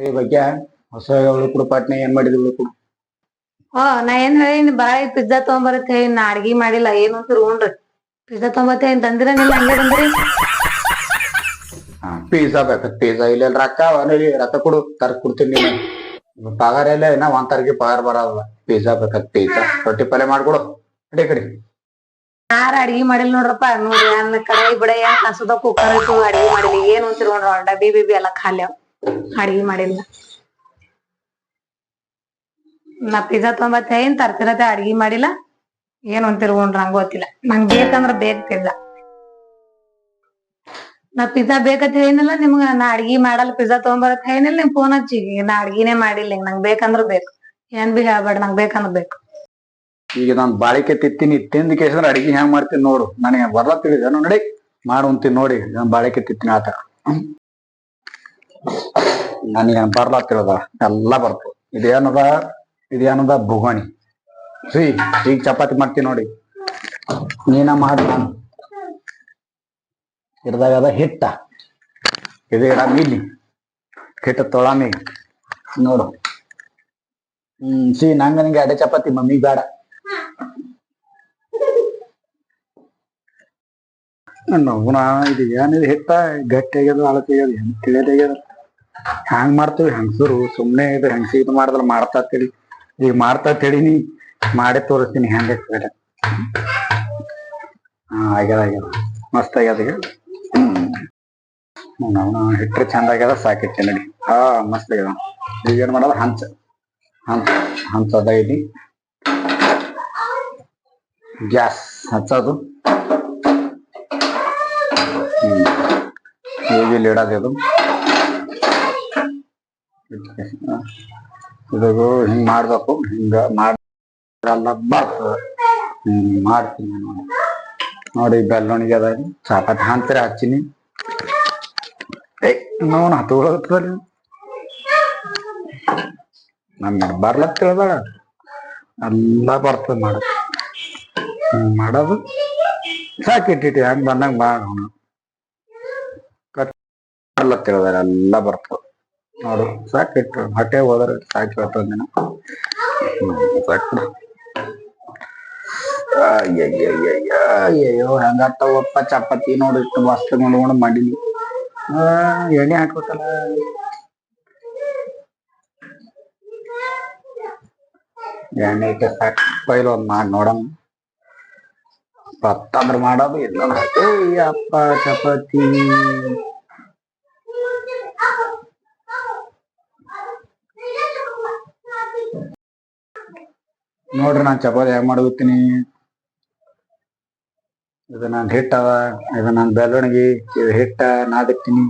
ಈ ಬಗ್ಗೆ? ಹೊಸ ಕೂಡ ಪಾಟ್ನೆ ಏನ್ ಮಾಡಿದ್ರು ಕೂಡ? ಹಾ ನಾ ಏನ್ ಹೇಳಿ ಬಾಯ್ ಪಿಜ್ಜಾ ತಗೊಂಬರಕ್ ಹೇಳಿ. ನಾ ಅಡ್ಗಿ ಮಾಡಿಲ್ಲ ಏನು ಅಂತ ಉಣ್ರಿ ಪಿಜ್ಜಾ ತಗೊಂಬತ್ತೆ ಏನ್ ತಂದಿರನಿಲ್ಲ ಹಂಗೆ ಬಂದ್ರಿ? ಪಿಜ್ಜಾ ಬೇಕು ಪಿಜ್ಜಾ ಇಲ್ಲ ರೊಕ್ಕ ಅವನಿಗೆ ರೊಕ್ಕ ಕೊಡು ತರ್ಕ್ ಕೊಡ್ತೀನಿ ನೀನು ಪಗಾರ ಇಲ್ಲ ಇನ್ನ ಒಂದ್ ತಾರೀಕಿಗೆ ಪಗಾರ ಬರಲ್ಲ. ಪಿಜ್ಜಾ ಬೇಕು ಪಿಜ್ಜಾ ರೊಟ್ಟಿ ಪಲ್ಯ ಮಾಡ್ಕೊಡು. ಅಡಿ ಕಡೆ. ಯಾರ ಅಡ್ಗಿ ಮಾಡಿಲ್ಲ ನೋಡ್ರಪ್ಪ ನೋಡ್ರಿ ಅನ್ನ ಕಡಾಯಿ ಬಿಡ ಏನ್ ಕಸದ ಕುಕ್ಕರ್ ಅಡ್ಗಿ ಮಾಡಿಲ್ಲ. ಏನ್ ಅಂತೀರಿ ನೋಡ್ರಿ ಡಬ್ಬಿ ಬಿಬಿ ಎಲ್ಲ ಖಾಲಿ ಅವ್. ಅಡ್ಗಿ ಮಾಡಿಲ್ಲ. ನಾ ಪಿಜ್ಜಾ ತೊಂಬತ್ತೆ ಏನ್ ತರ್ತಿರತ್ತೆ ಅಡ್ಗಿ ಮಾಡಿಲ್ಲ. ಏನ್ ಅಂತೀರಿ ಉಣ್ರಿ ನಂಗ್ ಗೊತ್ತಿಲ್ಲ. ನಂಗ್ ಬೇಕಂದ್ರ ಬೇಕ್ ಪಿಜ್ಜಾ ನಾ ಪಿಜ್ಜಾ ಬೇಕಂತ ಏನಿಲ್ಲ ನಿಮ್ಗ, ನಾ ಅಡ್ಗಿ ಮಾಡಲ್ಲ ಪಿಜ್ಜಾ ತೊಗೊಂಬರತ್ ಏನಿಲ್ಲ ನಿಮ್ ಫೋನ್ ಹಚ್ಚಿ ನಾ ಅಡ್ಗಿನೇ ಮಾಡಿಲ್ಲ ಹಿಂಗ್, ನಂಗ್ ಬೇಕಂದ್ರ ಬೇಕು. ಏನ್ ಬಿ ಹೇಳ್ಬೇಡ, ನಂಗ್ ಬೇಕಂದ್ರ ಬೇಕು. ಈಗ ನಾನ್ ಬಾಳಿಕೆ ತಿತ್ತೀನಿ, ತಿಂದ ಕೇಸಂದ್ರ ಅಡ್ಗಿ ಹೆಂಗ್ ಮಾಡ್ತೀನಿ ನೋಡು. ನನಗೆ ಬರ್ಲ ತಿಳಿದ. ನೋಡಿ ಮಾಡುವಂತೀನಿ ನೋಡಿ. ನಾನ್ ಬಾಳಿಕೆ ತಿತ್ತೀನಿ ಆತ ನನಗೆ ಬರ್ಲಾತಿರೋದ ಎಲ್ಲ ಬರ್ತು. ಇದೇನದ? ಇದೇನದ? ಭುಗಣಿ ಸಿ ಈಗ ಚಪಾತಿ ಮಾಡ್ತೀನಿ ನೋಡಿ. ನೀನ ಮಾಡಿ ನಾನು ಅದ ಹಿಟ್ಟ. ಇದು ಇಡ ಮೀಲಿ ಹಿಟ್ಟ ತೊಳಾಮಿ ನೋಡು. ಹ್ಮ್, ಸಿ, ನಂಗ ನಿಂಗೆ ಅಡೆ ಚಪಾತಿ, ಮಮ್ಮಿ ಬೇಡ. ನೋಣ ಇದು ಏನಿದೆ ಹಿಟ್ಟ? ಗಟ್ಟಿ ಆಗ್ಯದ, ಅಳತೆ ಆಗ್ಯದ, ಏನು ತಿಳಿಯದ ಆಗ್ಯದ. ಹ್ಯಾಂಗ್ ಮಾಡ್ತೀವಿ? ಹೆಂಗಸರು ಸುಮ್ನೆ ಇದು ಹೆಂಗಸಿ ಇದು ಮಾಡಿದ್ರ ಮಾಡ್ತಾ ತಿಳಿ. ಈಗ ಮಾಡ್ತಾ ತಿಳಿನಿ ಮಾಡಿ ತೋರಿಸ್ತೀನಿ ಹೆಂಗ್ ಬೇಡ ಹಾ, ಆಗ್ಯದ ಆಗ್ಯದ. ಮಸ್ತ್ ಆಗ್ಯದ ಈಗ. ನಾವು ಚಂದ ಆಗ್ಯದ ಸಾಕೈತಿ ನಡಿ. ಹಾ, ಮಸ್ತ್ ಆಗ್ಯದ. ಈಗ ಏನ್ ಮಾಡೋದ್? ಹಂಚ. ಹಂಚ, ಹಂಚದ ಇಲ್ಲಿ. ಗ್ಯಾಸ್ ಹಚ್ಚೋದು. ಹ್ಮ್. ಈಗ ಇಲ್ಲಿ ಇಡೋದು ಇದು ಹಿಂಗ್ ಮಾಡ್ಬೇಕು, ಹಿಂಗ ಮಾಡಲ್ಲ ಬರ್ತದ ಮಾಡ್ತೀನಿ ನಾನು. ನೋಡಿ ಬೆಲ್ಲೊಣಿಗೆ ಅದ. ಚಪಾತಿ ಹಚ್ಚಿನಿ ಏ ನೋಡ್ ಹತ್ತೋಳತ್ತದ ನಮ್ಗೆ ಬರ್ಲತ್ ತಿಳ್ಬೇಡ. ಎಲ್ಲ ಬರ್ತದ ಮಾಡೋದು. ಮಾಡೋದು ಸಾಕಿಟ್ಟಿಟ್ಟು ಹೆಂಗ್ ಬಂದಂಗ ಮಾಡೋಣ ತಿಳಿದಾರ ಎಲ್ಲ ಬರ್ತದ. ನೋಡು ಸಾಕಿಟ್ಟು ಹೊಟ್ಟೆ ಹೋದ್ರೆ ಸಾಕಿ ದಿನ ಸಾಕು. ಅಯ್ಯಯ್ಯಯ್ಯಯ್ಯ, ಅಯ್ಯಯ್ಯೋ ಹೆಂಗಾಗ್ತಾವಪ್ಪ ಚಪಾತಿ ನೋಡಿ ಇಷ್ಟು ಮಸ್ತ್ ನೋಡ್ಕೊಂಡು ಮಾಡಿದ್ವಿ ಎಣ್ಣೆ ಹಾಕ್ಬೇಕಲ್ಲ. ಎಣ್ಣೆ ಇಟ್ಟು ಸಾಕು. ಪೈಲ್ ಒಂದು ಮಾಡಿ ನೋಡಮ್ ಪತ್ತಂದ್ರ ಮಾಡೋದು ಇಲ್ಲ. ಅಪ್ಪ ಚಪಾತಿ. ನೋಡ್ರಿ ನಾನು ಚಪಾತಿ ಹೆಂಗ್ ಮಾಡ್ಕೊತೀನಿ ಇದು ನಾನು ಹಿಟ್ಟ ಅದ ಇದು ನಾನು ಬೆಳವಣಿಗೆ ಇದು ಹಿಟ್ಟ ನಾದಿಕ್ತೀನಿ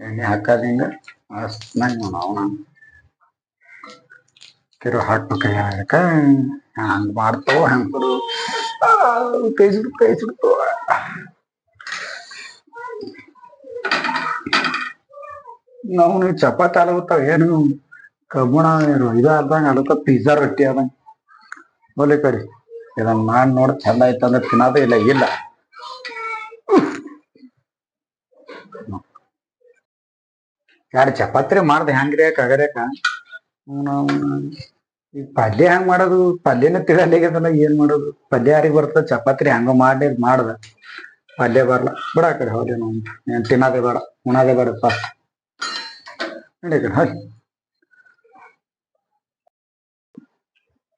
ಎಣ್ಣೆ ಹಾಕೋದ್ ಹಿಂಗ ಮಸ್ತ್ ನಾವು ನಾನು. ತಿರು ಹಾಕ್ಬೇಕು ಯಾಕ ಹಂಗ್ ಮಾಡ್ತಾವ ಕೊಡು ಕೈ ಕೈ ನಾವು ಚಪಾತಿ ಅಲಗುತ್ತಾವ ಏನು ಕಬ್ಬುಣ ಇದು ಆದಂಗ ಅಲಕ ಪಿಜ್ಜಾ ರೊಟ್ಟಿ ಆದಂಗ. ಹೋಲಿ ಕಡಿ, ಇದನ್ನ ಮಾಡಿ ನೋಡಿ ಚಂದ ಐತ ಅಂದ್ರೆ ತಿನ್ನೋದೇ ಇಲ್ಲ ಇಲ್ಲ. ಯಾರು ಚಪಾತಿ ಮಾಡ್ದೆ ಹೆಂಗ್ರಿ ಕಗರ್ಯಾಕ ನಾವು ಈ ಪಲ್ಯ ಹೆಂಗ್ ಮಾಡೋದು? ಪಲ್ಯನ ತಿಳಿಯಲ್ಲಾಗ್ಯದಲ್ಲ ಏನ್ ಮಾಡೋದು? ಪಲ್ಯ ಯಾರಿಗ್ ಬರ್ತದ? ಚಪಾತಿ ಹೆಂಗ ಮಾಡಿ ಮಾಡ್ದ. ಪಲ್ಯ ಬರಲ್ಲ ಬಿಡ ಕಡೆ ಏನ್ ತಿನ್ನೋದೇ ಬೇಡ, ಉಣೋದೇ ಬೇಡ ಫಸ್ಟ್ ನಡಿ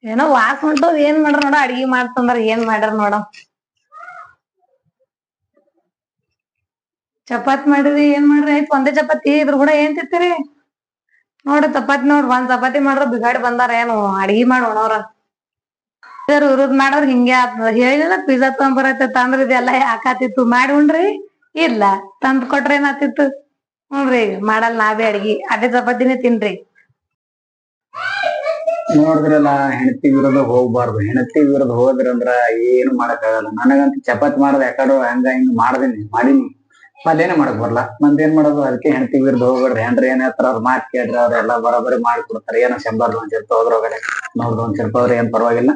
ಏನೋ ವಾಸ ಹೊಂಟದ್ ಏನ್ ಮಾಡ್ರ ನೋಡ, ಅಡ್ಗಿ ಮಾಡ್ತಂದ್ರ ಏನ್ ಮಾಡ್ಯಾರ ನೋಡ. ಚಪಾತಿ ಮಾಡಿರಿ ಏನ್ ಮಾಡ್ರಿ? ಆಯ್ತು, ಒಂದೇ ಚಪಾತಿ, ಇದ್ರ ಕೂಡ ಏನ್ ತಿಂತೀರಿ? ನೋಡ್ರಿ ಚಪಾತಿ ನೋಡ್ರಿ ಒಂದ್ ಚಪಾತಿ ಮಾಡ್ರ ಬಿಗಾಡಿ ಬಂದಾರ ಏನು, ಅಡ್ಗಿ ಮಾಡಿ ಉಣವ್ರ ಉರುದ್ ಮಾಡೋರ್ ಹಿಂಗೆ ಹೇಳಿಲ್ಲ ಪಿಜ್ಜಾ ತಗೊಂಬರತ್ತೆ ತಂದ್ರ ಇದೆಲ್ಲ ಯಾಕಾತಿತ್ತು ಮಾಡಿ ಉಣ್ರಿ? ಇಲ್ಲ, ತಂದ್ ಕೊಟ್ರ ಏನಾತಿತ್ತು ನೋಡ್ರಿ ಮಾಡಲ್ ನಾವೇ ಅಡ್ಗಿ. ಅದೇ ಚಪಾತಿನೇ ತಿನ್ರಿ. ನೋಡಿದ್ರಲ್ಲ ಹೆಂಡತಿ ವಿರೋಧ ಹೋಗ್ಬಾರ್ದು. ಹೆಂಡತಿ ವಿರೋಧ ಹೋದ್ರಂದ್ರ ಏನು ಮಾಡಕ್ಕಾಗಲ್ಲ. ನನಗಂತ ಚಪಾತಿ ಮಾಡದ ಯಾಕಡೋ ಹಂಗ ಹಿಂಗ ಮಾಡ್ದೇನಿ, ಮಾಡೀನಿ. ಪಲ್ಯನೇ ಮಾಡಕ್ ಬರಲ್ಲ ಮಂದೇನ್ ಮಾಡೋದು? ಅದಕ್ಕೆ ಹೆಂಡತಿ ವಿರುದ್ಧ ಹೋಗ್ಬೇಡ್ರಿ. ಹೆಂಡ್ರಿ ಏನ್ ಹೇಳ್ತಾರ, ಅವ್ರ ಮಾತ್ ಕೇಳ್ರಿ. ಅವ್ರೆಲ್ಲ ಬರೋಬ್ಬರಿ ಮಾಡ್ಕೊಡ್ತಾರೆ ಏನೋ ಶಂಬರ್ ಒಂದ್ ಸ್ವಲ್ಪ ಹೋದ್ರೊಳಗಡೆ ನೋಡ್ದು ಒಂದ್ ಸ್ವಲ್ಪ ಹೋದ್ರೆ ಏನ್ ಪರವಾಗಿಲ್ಲ.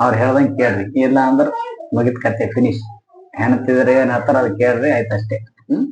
ಅವ್ರು ಹೇಳ್ದಂಗೆ ಕೇಳ್ರಿ. ಇಲ್ಲ ಅಂದ್ರ ಮುಗಿತ್ ಕತೆ ಫಿನಿಶ್ ಹೆಣ್ತಿದ್ರೆ ಏನ್ ಹೇಳ್ತಾರ, ಅದ್ ಕೇಳ್ರಿ ಆಯ್ತಷ್ಟೇ ಹ್ಮ್?